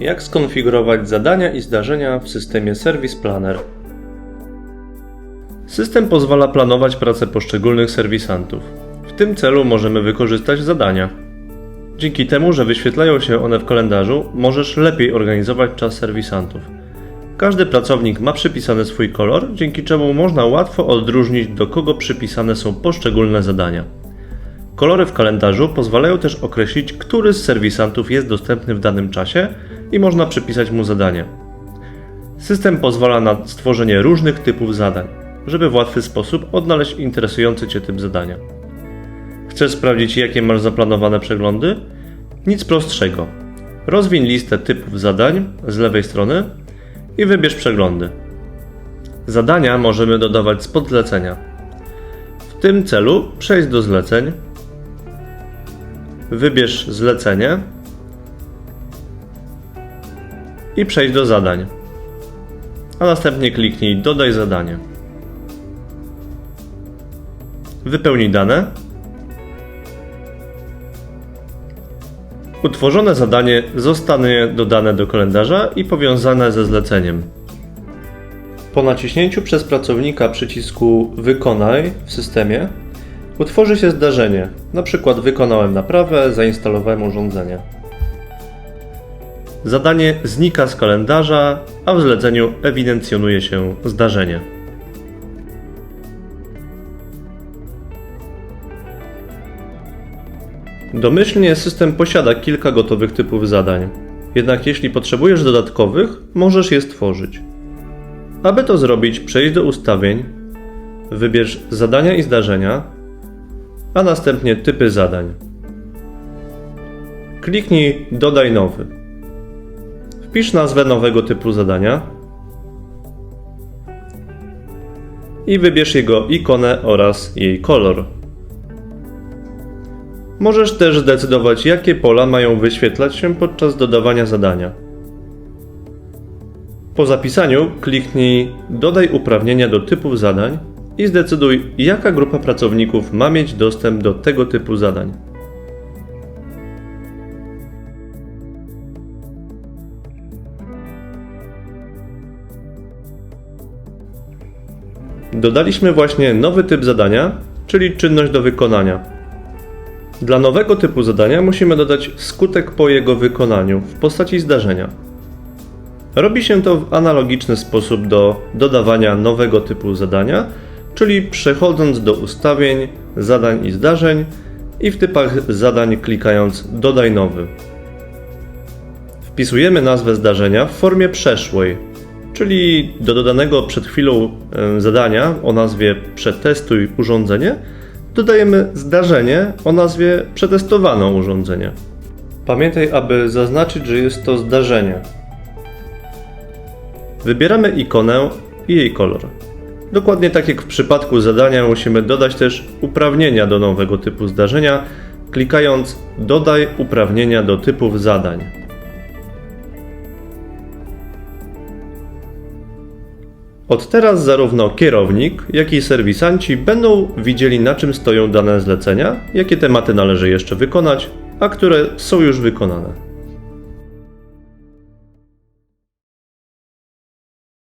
Jak skonfigurować zadania i zdarzenia w systemie Service Planner? System pozwala planować pracę poszczególnych serwisantów. W tym celu możemy wykorzystać zadania. Dzięki temu, że wyświetlają się one w kalendarzu, możesz lepiej organizować czas serwisantów. Każdy pracownik ma przypisany swój kolor, dzięki czemu można łatwo odróżnić, do kogo przypisane są poszczególne zadania. Kolory w kalendarzu pozwalają też określić, który z serwisantów jest dostępny w danym czasie i można przypisać mu zadanie. System pozwala na stworzenie różnych typów zadań, żeby w łatwy sposób odnaleźć interesujący Cię typ zadania. Chcesz sprawdzić, jakie masz zaplanowane przeglądy? Nic prostszego. Rozwiń listę typów zadań z lewej strony i wybierz przeglądy. Zadania możemy dodawać z podzlecenia. W tym celu przejdź do zleceń, wybierz zlecenie i przejdź do zadań, a następnie kliknij Dodaj zadanie. Wypełnij dane. Utworzone zadanie zostanie dodane do kalendarza i powiązane ze zleceniem. Po naciśnięciu przez pracownika przycisku Wykonaj w systemie utworzy się zdarzenie, np. wykonałem naprawę, zainstalowałem urządzenie. Zadanie znika z kalendarza, a w zleceniu ewidencjonuje się zdarzenie. Domyślnie system posiada kilka gotowych typów zadań. Jednak jeśli potrzebujesz dodatkowych, możesz je stworzyć. Aby to zrobić, przejdź do ustawień, wybierz zadania i zdarzenia, a następnie typy zadań. Kliknij Dodaj nowy. Wpisz nazwę nowego typu zadania i wybierz jego ikonę oraz jej kolor. Możesz też zdecydować, jakie pola mają wyświetlać się podczas dodawania zadania. Po zapisaniu kliknij Dodaj uprawnienia do typów zadań i zdecyduj, jaka grupa pracowników ma mieć dostęp do tego typu zadań. Dodaliśmy właśnie nowy typ zadania, czyli czynność do wykonania. Dla nowego typu zadania musimy dodać skutek po jego wykonaniu w postaci zdarzenia. Robi się to w analogiczny sposób do dodawania nowego typu zadania, czyli przechodząc do ustawień, zadań i zdarzeń i w typach zadań klikając Dodaj nowy. Wpisujemy nazwę zdarzenia w formie przeszłej, czyli do dodanego przed chwilą zadania o nazwie Przetestuj urządzenie dodajemy zdarzenie o nazwie Przetestowano urządzenie. Pamiętaj, aby zaznaczyć, że jest to zdarzenie. Wybieramy ikonę i jej kolor. Dokładnie tak jak w przypadku zadania musimy dodać też uprawnienia do nowego typu zdarzenia, klikając Dodaj uprawnienia do typów zadań. Od teraz zarówno kierownik, jak i serwisanci będą widzieli na czym stoją dane zlecenia, jakie tematy należy jeszcze wykonać, a które są już wykonane.